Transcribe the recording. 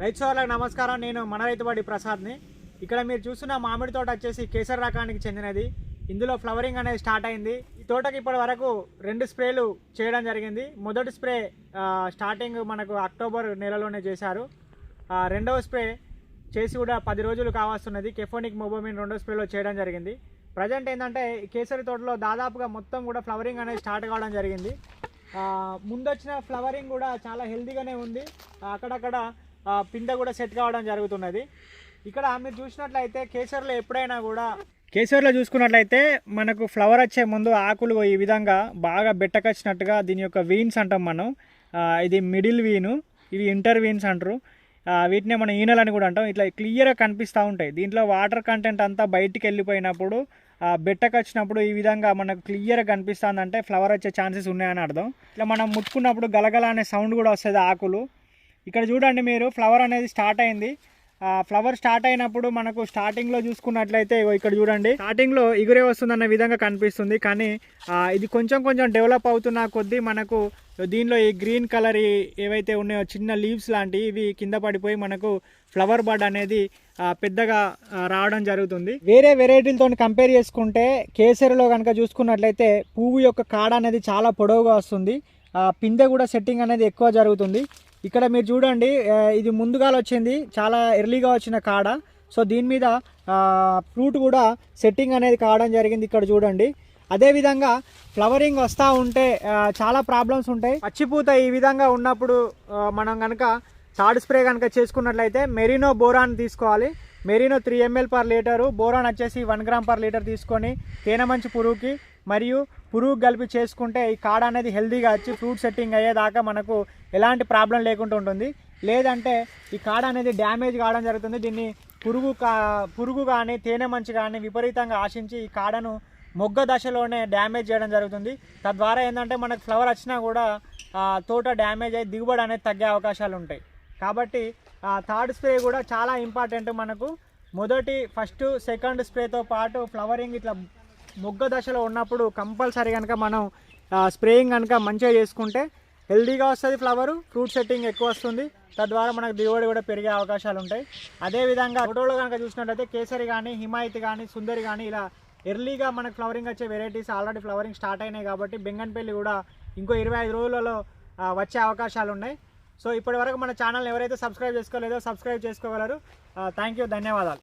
రైతు సోదరులకు నమస్కారం. నేను మన రైతుబడి ప్రసాద్ని. ఇక్కడ మీరు చూస్తున్న మామిడి తోట వచ్చేసి కేసర్ రకానికి చెందినది. ఇందులో ఫ్లవరింగ్ అనేది స్టార్ట్ అయింది. ఈ తోటకి ఇప్పటి వరకు రెండు స్ప్రేలు చేయడం జరిగింది. మొదటి స్ప్రే స్టార్టింగ్ మనకు అక్టోబర్ నెలలోనే చేశారు. రెండవ స్ప్రే చేసి కూడా పది రోజులు కావస్తున్నది. కెఫోనిక్ మొబోమిన్ రెండో స్ప్రేలో చేయడం జరిగింది. ప్రజెంట్ ఏంటంటే కేసరి తోటలో దాదాపుగా మొత్తం కూడా ఫ్లవరింగ్ అనేది స్టార్ట్ కావడం జరిగింది. ముందొచ్చిన ఫ్లవరింగ్ కూడా చాలా హెల్దీగానే ఉంది. అక్కడక్కడ పిండ కూడా సెట్ కావడం జరుగుతున్నది. ఇక్కడ మీరు చూసినట్లయితే కేసర్లో ఎప్పుడైనా కూడా కేసర్లో చూసుకున్నట్లయితే మనకు ఫ్లవర్ వచ్చే ముందు ఆకులు ఈ విధంగా బాగా బెట్టకొచ్చినట్టుగా దీని యొక్క వీన్స్ అంటాం మనం. ఇది మిడిల్ వీను ఇవి ఇంటర్ వీన్స్ అంటారు. వీటిని వీటినే మనం ఈనెలు అని కూడా అంటాం. ఇట్లా క్లియర్గా కనిపిస్తూ ఉంటాయి. దీంట్లో వాటర్ కంటెంట్ అంతా బయటికి వెళ్ళిపోయినప్పుడు బెట్టకు వచ్చినప్పుడు ఈ విధంగా మనకు క్లియర్గా కనిపిస్తుందంటే ఫ్లవర్ వచ్చే ఛాన్సెస్ ఉన్నాయని అర్థం. ఇట్లా మనం ముట్టుకున్నప్పుడు గలగల అనే సౌండ్ కూడా వస్తుంది ఆకులు. ఇక్కడ చూడండి మీరు ఫ్లవర్ అనేది స్టార్ట్ అయింది. ఫ్లవర్ స్టార్ట్ అయినప్పుడు మనకు స్టార్టింగ్లో చూసుకున్నట్లయితే ఇక్కడ చూడండి. స్టార్టింగ్లో ఇగురే వస్తుందన్న విధంగా కనిపిస్తుంది. కానీ ఇది కొంచెం కొంచెం డెవలప్ అవుతున్న కొద్దీ మనకు దీనిలో ఈ గ్రీన్ కలర్ ఏవైతే ఉన్నాయో చిన్న లీవ్స్ లాంటివి ఇవి కింద పడిపోయి మనకు ఫ్లవర్ బడ్ అనేది పెద్దగా రావడం జరుగుతుంది. వేరే వెరైటీలతో కంపేర్ చేసుకుంటే కేసరిలో కనుక చూసుకున్నట్లయితే పువ్వు యొక్క కాడ అనేది చాలా పొడవుగా వస్తుంది. ఆ, పిందె కూడా సెట్టింగ్ అనేది ఎక్కువ జరుగుతుంది. ఇక్కడ మీరు చూడండి ఇది ముందుగా వచ్చింది చాలా ఎర్లీగా వచ్చిన కాడ. సో దీని మీద ఫ్రూట్ కూడా సెట్టింగ్ అనేది కావడం జరిగింది ఇక్కడ చూడండి. అదేవిధంగా ఫ్లవరింగ్ వస్తూ ఉంటే చాలా ప్రాబ్లమ్స్ ఉంటాయి. పచ్చిపూత ఈ విధంగా ఉన్నప్పుడు మనం కనుక థర్డ్ స్ప్రే కనుక చేసుకున్నట్లయితే మెరీనో బోరాన్ తీసుకోవాలి. మెరీనో three ML per litre boron వచ్చేసి వన్ గ్రామ్ పర్ లీటర్ తీసుకొని తేనె మంచి పురుగుకి మరియు పురుగు కలిపి చేసుకుంటే ఈ కాడ అనేది హెల్తీగా వచ్చి ఫ్రూట్ సెట్టింగ్ అయ్యేదాకా మనకు ఎలాంటి ప్రాబ్లం లేకుండా ఉంటుంది. లేదంటే ఈ కాడ అనేది డ్యామేజ్ కావడం జరుగుతుంది. దీన్ని పురుగు కా పురుగు కానీ తేనె మంచి కానీ విపరీతంగా ఆశించి ఈ కాడను మొగ్గ దశలోనే డ్యామేజ్ చేయడం జరుగుతుంది. తద్వారా ఏంటంటే మనకు ఫ్లవర్ వచ్చినా కూడా తోట డ్యామేజ్ అయ్యి దిగుబడి అనేది తగ్గే అవకాశాలు ఉంటాయి. కాబట్టి థర్డ్ స్ప్రే కూడా చాలా ఇంపార్టెంట్ మనకు. మొదటి ఫస్ట్ సెకండ్ స్ప్రేతో పాటు ఫ్లవరింగ్ ఇట్లా మొగ్గ దశలో ఉన్నప్పుడు కంపల్సరీ కనుక మనం స్ప్రేయింగ్ కనుక మంచిగా చేసుకుంటే హెల్దీగా వస్తుంది ఫ్లవరు ఫ్రూట్ సెట్టింగ్ ఎక్కువ వస్తుంది. తద్వారా మనకు దిగుబడి కూడా పెరిగే అవకాశాలు ఉంటాయి. అదేవిధంగా ఫోటోలో కనుక చూసినట్లయితే కేసరి కానీ హిమాయత్ కానీ సుందరి కానీ ఇలా ఎర్లీగా మనకు ఫ్లవరింగ్ వచ్చే వెరైటీస్ ఆల్రెడీ ఫ్లవరింగ్ స్టార్ట్ అయినాయి కాబట్టి బెంగన్పల్లి కూడా ఇంకో ఇరవై ఐదు రోజులలో వచ్చే అవకాశాలు ఉన్నాయి. సో ఇప్పటి వరకు మన ఛానల్ ఎవరైతే సబ్స్క్రైబ్ చేసుకోలేదో సబ్స్క్రైబ్ చేసుకోగలరు. థ్యాంక్ యూ ధన్యవాదాలు.